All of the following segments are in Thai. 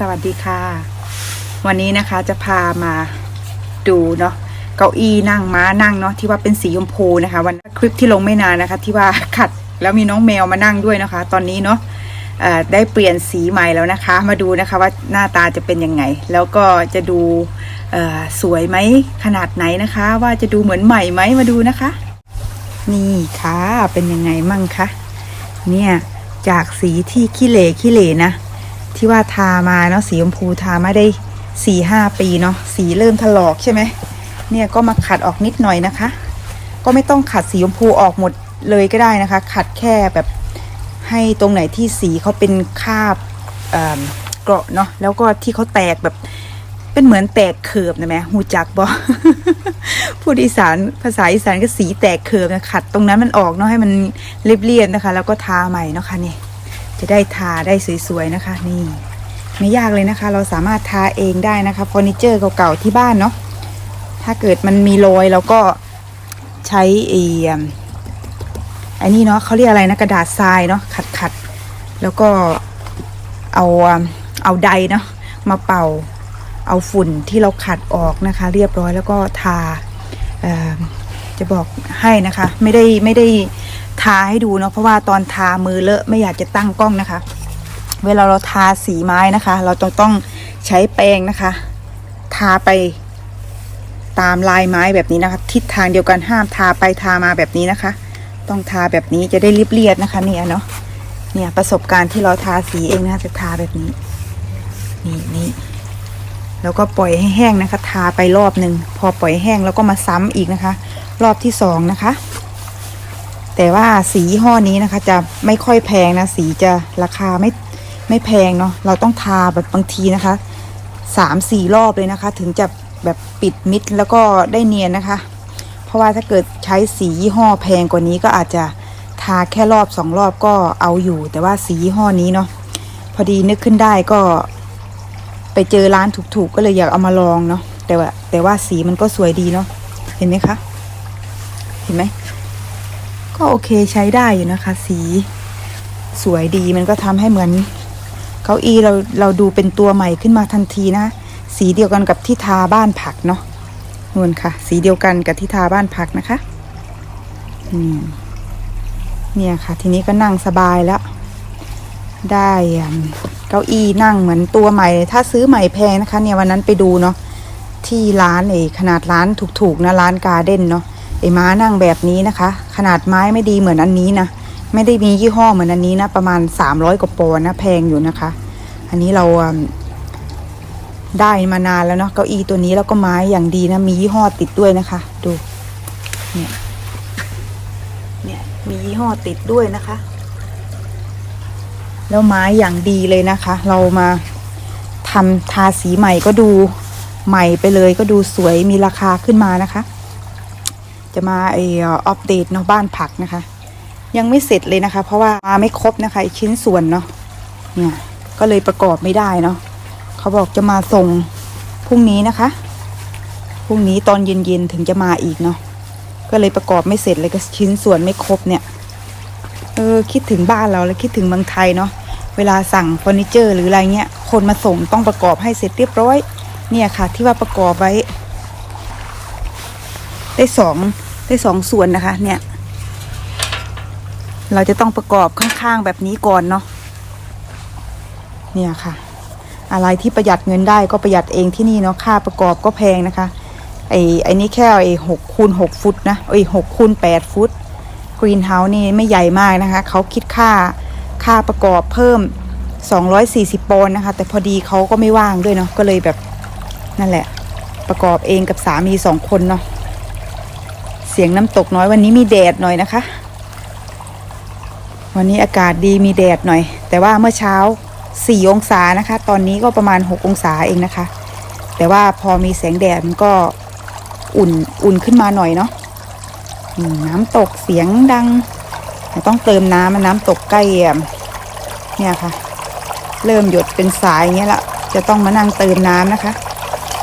สวัสดีค่ะ วันนี้นะคะจะพามาดูเนาะเก้าอี้นั่งม้านั่งเนาะที่ว่าเป็นสีชมพูนะคะ วันคลิปที่ลงไม่นานนะคะ ที่ว่าขัดแล้วมีน้องแมวมานั่งด้วยนะคะ ตอนนี้เนาะได้เปลี่ยนสีใหม่แล้วนะคะ มาดูนะคะว่าหน้าตาจะเป็นยังไง แล้วก็จะดูสวยไหมขนาดไหนนะคะ ว่าจะดูเหมือนใหม่ไหมมาดูนะคะ นี่ค่ะเป็นยังไงมั่งคะเนี่ยจากสีที่ขี้เหร่ขี้เหร่นะ ที่ว่าทามาเนาะสีชมพูทามาได้สี่ห้าปีเนาะสีเริ่มถลอกใช่ไหมเนี่ยก็มาขัดออกนิดหน่อยนะคะ ก็ไม่ต้องขัดสีชมพูออกหมดเลยก็ได้นะคะ ขัดแค่แบบให้ตรงไหนที่สีเขาเป็นคาบเอิ่มเกราะเนาะแล้วก็ที่เขาแตกแบบเป็นเหมือนแตกเขิบนะแม่หูจักบอพูดอีสานภาษาอีสานก็สีแตกเขิบนะขัด ตรงนั้นมันออกเนาะให้มันเรียบๆนนะคะ แล้วก็ทาใหม่เนาะค่ะนี่ จะได้ทาได้สวยๆนะคะ นี่ ไม่ยากเลยนะคะ เราสามารถทาเองได้นะคะเฟอร์นิเจอร์เก่าๆที่บ้านเนาะถ้าเกิดมันมีรอยเราก็ใช้ไอ้อืมอ้นี่เนาะเขาเรียกอะไรนะกระดาษทรายเนาะขัดๆแล้วก็เอาเอาไดเนาะมาเป่าเอาฝุ่นที่เราขัดออกนะคะ เรียบร้อยแล้วก็ทาจะบอกให้นะคะ ไม่ได้ไม่ได้ ทาให้ดูเนาะเพราะว่าตอนทามือเลอะไม่อยากจะตั้งกล้องนะคะ เวลาเราทาสีไม้นะคะ เราต้องต้องใช้แป้งนะคะ ทาไปตามลายไม้แบบนี้นะคะ ทิศทางเดียวกันห้ามทาไปทามาแบบนี้นะคะ ต้องทาแบบนี้จะได้เรียบๆนะคะ เนี่ยเนาะเนี่ยประสบการณ์ที่เราทาสีเองนะคะจะทาแบบนี้ นี่นี่แล้วก็ปล่อยให้แห้งนะคะ ทาไปรอบหนึ่งพอปล่อยแห้งแล้วก็มาซ้ำอีกนะคะ รอบที่สองนะคะ แต่ว่าสีห้อนี้นะคะจะไม่ค่อยแพงนะสีจะราคาไม่ไม่แพงเนาะเราต้องทาแบบบางทีนะคะสามสี่รอบเลยนะคะ ถึงจะแบบปิดมิดแล้วก็ได้เนียนนะคะ เพราะว่าถ้าเกิดใช้สียี่ห้อแพงกว่านี้ก็อาจจะทาแค่รอบสองรอบก็เอาอยู่ แต่ว่าสียี่ห้อนี้เนาะพอดีนึกขึ้นได้ก็ ไปเจอร้านถูกๆ ก็เลยอยากเอามาลองเนาะแต่ว่าแต่ว่าสีมันก็สวยดีเนาะเห็นไหมคะ เห็นไหม ก็โอเคใช้ได้อยู่นะคะ สีสวยดีมันก็ทำให้เหมือน เก้าอี้เราเราดูเป็นตัวใหม่ขึ้นมาทันทีนะ สีเดียวกันกับที่ทาบ้านผักเนาะนู่นค่ะ สีเดียวกันกับที่ทาบ้านผักนะคะอืมเนี่ยค่ะ ทีนี้ก็นั่งสบายแล้ว ได้เก้าอี้นั่งเหมือนตัวใหม่ ถ้าซื้อใหม่แพงนะคะ เนี่ยวันนั้นไปดูเนาะที่ร้านเอขนาดร้านถูกๆนะร้านการ์เด้นเนาะ ไอ้ม้านั่งแบบนี้นะคะ ขนาดไม้ไม่ดีเหมือนอันนี้นะไม่ได้มียี่ห้อเหมือนอันนี้นะประมาณ 300กว่าปอนนะแพงอยู่นะคะ อันนี้เราได้มานานแล้วเนาะเก้าอี้ตัวนี้แล้วก็ไม้อย่างดีนะ มียี่ห้อติดด้วยนะคะ ดูเนี่ยเนี่ยมียี่ห้อติดด้วยนะคะ แล้วไม้อย่างดีเลยนะคะ เรามาทำทาสีใหม่ก็ดูใหม่ไปเลยก็ดูสวยมีราคาขึ้นมานะคะ จะมาไอออัปเดตเนาะบ้านผักนะคะ ยังไม่เสร็จเลยนะคะ เพราะว่ามาไม่ครบนะคะอีกชิ้นส่วนเนาะเนี่ยก็เลยประกอบไม่ได้เนาะเขาบอกจะมาส่งพรุ่งนี้นะคะพรุ่งนี้ตอนเย็นๆถึงจะมาอีกเนาะก็เลยประกอบไม่เสร็จเลยก็ชิ้นส่วนไม่ครบเนี่ยเออคิดถึงบ้านเราแล้วคิดถึงเมืองไทยเนาะเวลาสั่งเฟอร์นิเจอร์หรืออะไรเงี้ยคนมาส่งต้องประกอบให้เสร็จเรียบร้อย เนี่ยค่ะ ที่ว่าประกอบไว้ ได้สอง ได้สองส่วนนะคะ เนี่ย เราจะต้องประกอบข้างๆแบบนี้ก่อนเนาะเนี่ยค่ะ อะไรที่ประหยัดเงินได้ก็ประหยัดเองที่นี่เนาะค่าประกอบก็แพงนะคะไอ้ไอ้นี่แค่ไอ้หกคูณหกฟุตนะไอ้หกคูณแปดฟุตกรีนเฮาส์นี่ไม่ใหญ่มากนะคะเขาคิดค่าค่าประกอบเพิ่ม 240 ปอนด์นะคะ แต่พอดีเขาก็ไม่ว่างด้วยเนาะก็เลยแบบนั่นแหละ ประกอบเองกับสามีสองคนเนาะ เสียงน้ำตกน้อยวันนี้มีแดดหน่อยนะคะ วันนี้อากาศดีมีแดดหน่อย แต่ว่าเมื่อเช้า 4 องศานะคะ ตอนนี้ก็ประมาณ 6 องศาเองนะคะ แต่ว่าพอมีแสงแดดมันก็อุ่นอุ่นขึ้นมาหน่อยเนาะน้ำตกเสียงดัง ต้องเติมน้ำน้ำตกใกล้เอี่ยมเนี่ยค่ะ เริ่มหยดเป็นสายเงี้ยละจะต้องมานั่งเติมน้ำนะคะ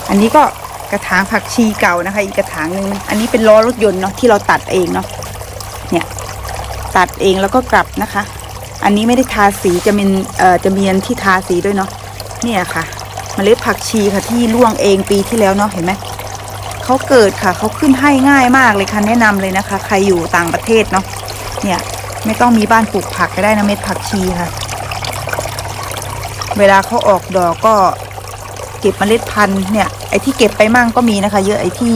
อันนี้ก็ กระถางผักชีเก่านะคะ อีกกระถางหนึ่งอันนี้เป็นล้อรถยนต์เนาะที่เราตัดเองเนาะเนี่ยตัดเองแล้วก็กลับนะคะ อันนี้ไม่ได้ทาสีจะมีเอ่อจะมีอันที่ทาสีด้วยเนาะเนี่ยค่ะมเมล็ดผักชีค่ะที่ร่วงเองปีที่แล้วเนาะเห็นไหมเขาเกิดค่ะเขาขึ้นให้ง่ายมากเลยค่ะแนะนำเลยนะคะ ใครอยู่ต่างประเทศเนาะเนี่ยไม่ต้องมีบ้านปลูกผักก็ได้นะเม็ดผักชีค่ะ เวลาเขาออกดอกก็ เก็บเมล็ดพันธุ์เนี่ยไอ้ที่เก็บไปมั่งก็มีนะคะ เยอะไอ้ที่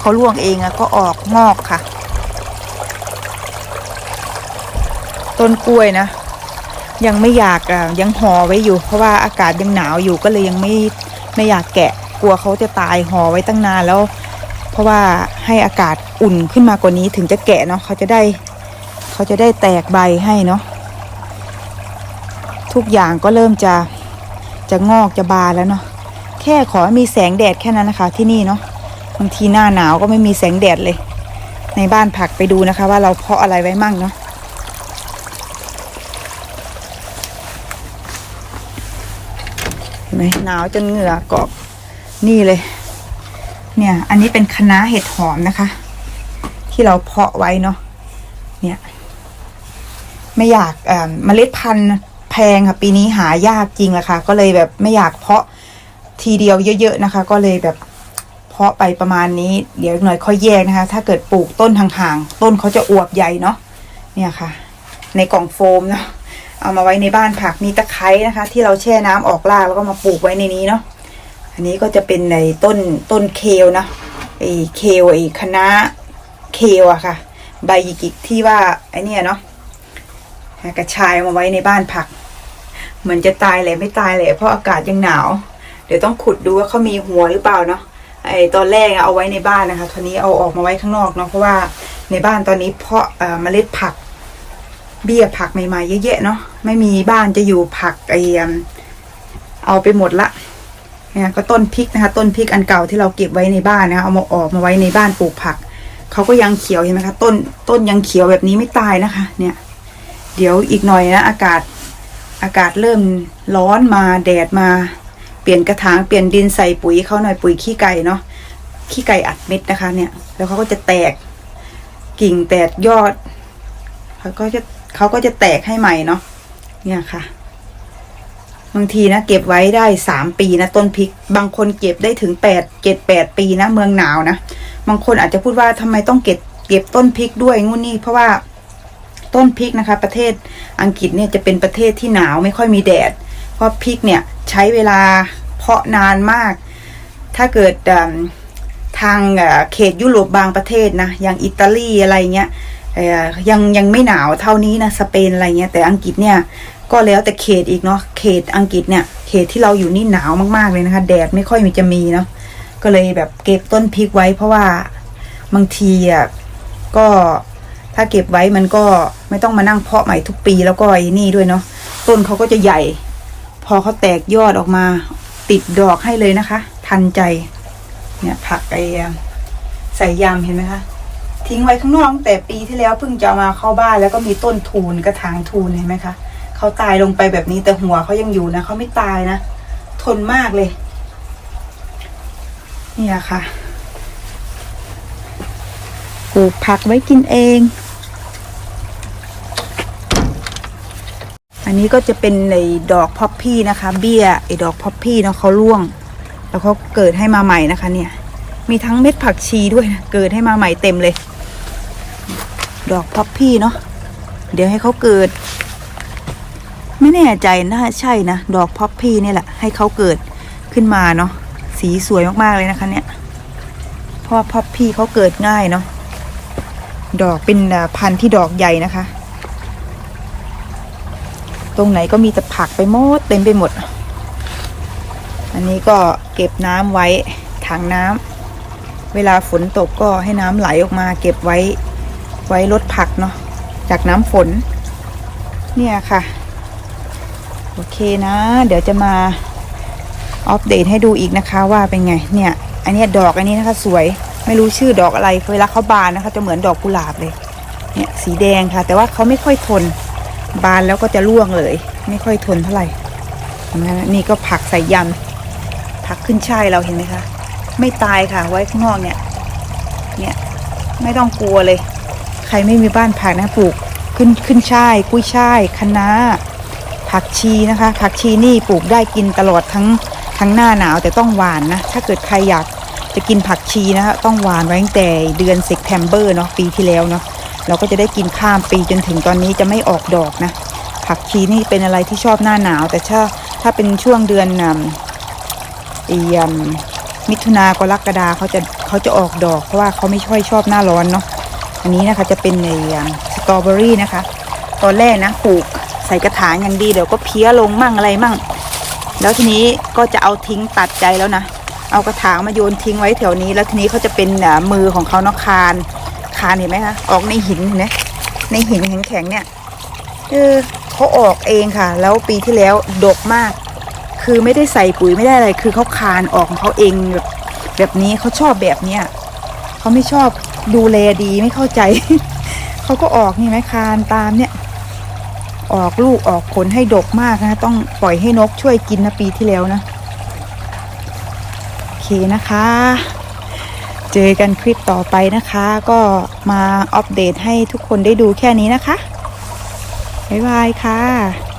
เขาร่วงเองอะก็ออกงอกค่ะ ต้นกล้วยนะ ยังไม่อยากอะยังห่อไว้อยู่ เพราะว่าอากาศยังหนาวอยู่ก็เลยยังไม่ไม่อยากแกะกลัวเขาจะตายห่อไว้ตั้งนานแล้ว เพราะว่าให้อากาศอุ่นขึ้นมากว่านี้ถึงจะแกะเนาะเขาจะได้ เขาจะได้แตกใบให้เนาะทุกอย่างก็เริ่มจะจะงอกจะบานแล้วเนาะ แค่ขอมีแสงแดดแค่นั้นนะคะ ที่นี่เนาะบางทีหน้าหนาวก็ไม่มีแสงแดดเลย ในบ้านผักไปดูนะคะ ว่าเราเพาะอะไรไว้มั่งเนาะเห็นไหมหนาวจนเหงื่อกอกนี่เลย เนี่ย อันนี้เป็นคะน้าเห็ดหอมนะคะ ที่เราเพาะไว้เนาะเนี่ย ไม่อยากเอ่อเมล็ดพันธุ์แพงค่ะ ปีนี้หายากจริงอะค่ะ ก็เลยแบบไม่อยากเพาะ ทีเดียวเยอะ ๆนะคะ ก็เลยแบบเพาะไปประมาณนี้ เดี๋ยวหน่อยค่อยแยกนะคะ ถ้าเกิดปลูกต้นห่างๆ ต้นเขาจะอวบใหญ่เนาะเนี่ยค่ะ ในกล่องโฟมเนาะเอามาไว้ในบ้านผักมีตะไคร้นะคะ ที่เราแช่น้ำออกรากแล้วก็มาปลูกไว้ในนี้เนาะอันนี้ก็จะเป็นในต้นต้นเคลนะไอ้เคลไอ้คณะเคลอะค่ะ ใบยิกๆที่ว่าไอ้เนี่ยเนาะกระชายเอามาไว้ในบ้านผัก เหมือนจะตายแหละไม่ตายแหละเพราะอากาศยังหนาว ดี๋ยวต้องขุดดูว่าเขามีหัวหรือเปล่าเนาะไอ้ตอนแรกเอาไว้ในบ้านนะคะตอนนี้เอาออกมาไว้ข้างนอกเนาะเพราะว่าในบ้านตอนนี้เพาะเมล็ดผัก เบี้ยผักใหม่ๆเยอะๆเนาะไม่มีบ้านจะอยู่ผักไอเอิ่มเอาไปหมดละเนี่ยก็ต้นพริกนะคะ ต้นพริกอันเก่าที่เราเก็บไว้ในบ้านนะคะเอามาออกมาไว้ในบ้านปลูกผักเขาก็ยังเขียวเห็นไหมคะต้นต้นยังเขียวแบบนี้ไม่ตายนะคะ เนี่ย เดี๋ยวอีกหน่อยนะ อากาศอากาศเริ่มร้อนมาแดดมา เปลี่ยนกระถางเปลี่ยนดินใส่ปุ๋ยเขาหน่อยปุ๋ยขี้ไก่เนาะขี้ไก่อัดเม็ดนะคะ เนี่ย แล้วเขาก็จะแตกกิ่งแตกยอดเขาก็จะเขาก็จะแตกให้ใหม่เนาะเนี่ยค่ะ บางทีนะเก็บไว้ได้สามปีนะต้นพริก บางคนเก็บได้ถึงแปดเจ็ดแปดปีนะเมืองหนาวนะบางคนอาจจะพูดว่าทำไมต้องเก็บเก็บต้นพริกด้วยงูนี่เพราะว่าต้นพริกนะคะ ประเทศอังกฤษเนี่ยจะเป็นประเทศที่หนาวไม่ค่อยมีแดด เพราะพริกเนี่ย ใช้เวลาเพาะนานมาก ถ้าเกิดทางเขตยุโรปบางประเทศนะ อย่างอิตาลีอะไรเงี้ยยังยังไม่หนาวเท่านี้นะสเปนอะไรเงี้ยแต่อังกฤษเนี่ยก็แล้วแต่เขตอีกเนาะเขตอังกฤษเนี่ย เขตที่เราอยู่นี่หนาวมากๆเลยนะคะ แดดไม่ค่อยมีจะมีเนาะก็เลยแบบเก็บต้นพริกไว้ เพราะว่าบางทีอะก็ถ้าเก็บไว้มันก็ไม่ต้องมานั่งเพาะใหม่ทุกปีแล้วก็ไอ้นี่ด้วยเนาะต้นเขาก็จะใหญ่ อเขาแตกยอดออกมาติดดอกให้เลยนะคะ ทันใจ เนี่ยผักไอ้ใส่ยำเห็นไหมคะทิ้งไว้ข้างนอกตั้งแต่ปีที่แล้วเพิ่งจะมาเข้าบ้านแล้วก็มีต้นทูนกระถางทูนเห็นไหมคะเขาตายลงไปแบบนี้แต่หัวเขายังอยู่นะเขาไม่ตายนะทนมากเลย เนี่ยค่ะปลูกผักไว้กินเอง อันนี้ก็จะเป็นในดอกพอปปี้นะคะ เบี้ยไอ้ดอกพอปปี้เนาะเขาร่วง แล้วเขาเกิดให้มาใหม่นะคะ เนี่ย มีทั้งเม็ดผักชีด้วยนะเกิดให้มาใหม่เต็มเลย ดอกพ็อปปี้เนาะเดี๋ยวให้เขาเกิด ไม่แน่ใจน่าใช่นะดอกพ็อปปี้นี่แหละ ให้เขาเกิดขึ้นมาเนาะสีสวยมากๆเลยนะคะ เนี่ยเพราะพ็อปปี้เขาเกิดง่ายเนาะดอกเป็นพันธุ์ที่ดอกใหญ่นะคะ ตรงไหนก็มีแต่ผักไปหมดเต็มไปหมด อันนี้ก็เก็บน้ำไว้ถังน้ำเวลาฝนตกก็ให้น้ำไหลออกมา เก็บไว้ไว้ลดผักเนาะจากน้ำฝน เนี่ยค่ะ โอเคนะ เดี๋ยวจะมาอัปเดตให้ดูอีกนะคะว่าเป็นไง เนี่ย อันนี้ดอกอันนี้นะคะสวย ไม่รู้ชื่อดอกอะไร เวลาเขาบานนะคะ จะเหมือนดอกกุหลาบเลย เนี่ยสีแดงค่ะ แต่ว่าเขาไม่ค่อยทน บานแล้วก็จะร่วงเลย ไม่ค่อยทนเท่าไหร่นไหมนี่ก็ผักใส่ยำผักขึ้นช่ายเราเห็นไหมคะ ไม่ตายค่ะ ไว้ข้างนอกเนี่ย เนี่ยไม่ต้องกลัวเลย ใครไม่มีบ้านผักนะปลูกขึ้นขึ้นช่าย กุ้ยช่ายคะน้าผผักชีนะคะ ผักชีนี่ปลูกได้กินตลอดทั้งทั้งหน้าหนาวแต่ต้องหวานนะ ถ้าเกิดใครอยากจะกินผักชีนะคะต้องหวานไว้ตั้งแต่เดือนเซปเทมเบอร์เนาะปีที่แล้วเนาะ เราก็จะได้กินข้ามปีจนถึงตอนนี้จะไม่ออกดอกนะ ผักชีนี่เป็นอะไรที่ชอบหน้าหนาว แต่ถ้าถ้าเป็นช่วงเดือนอ่ำอีอ่ำมิถุนากรกฎาเขาจะเขาจะออกดอกเพราะว่าเขาไม่ค่อยชอบหน้าร้อนเนาะอันนี้นะคะจะเป็นในสตรอเบอรี่นะคะ ตอนแรกนะปลูกใส่กระถางอย่างดีเดี๋ยวก็เพี้ยลงมั่งอะไรมั่ง แล้วทีนี้ก็จะเอาทิ้งตัดใจแล้วนะ เอากระถางมาโยนทิ้งไว้แถวนี้ แล้วทีนี้เขาจะเป็นมือของเขาเนาะคาน คานเห็นไหมคะออกในหินเห็นไหมในหินแข็งๆเนี่ยเออเขาออกเองค่ะ แล้วปีที่แล้วดกมาก คือไม่ได้ใส่ปุ๋ยไม่ได้อะไร คือเขาคานออกของเขาเองแบบแบบนี้เขาชอบแบบเนี้ยเขาไม่ชอบดูแลดีไม่เข้าใจเขาก็ออกนี่ไหมคานตามเนี่ย ออกลูกออกผลให้ดกมากนะ ต้องปล่อยให้นกช่วยกินนะปีที่แล้วนะ โอเคนะคะ เจอกันคลิปต่อไปนะคะ ก็มาอัปเดตให้ทุกคนได้ดูแค่นี้นะคะ บ๊ายบายค่ะ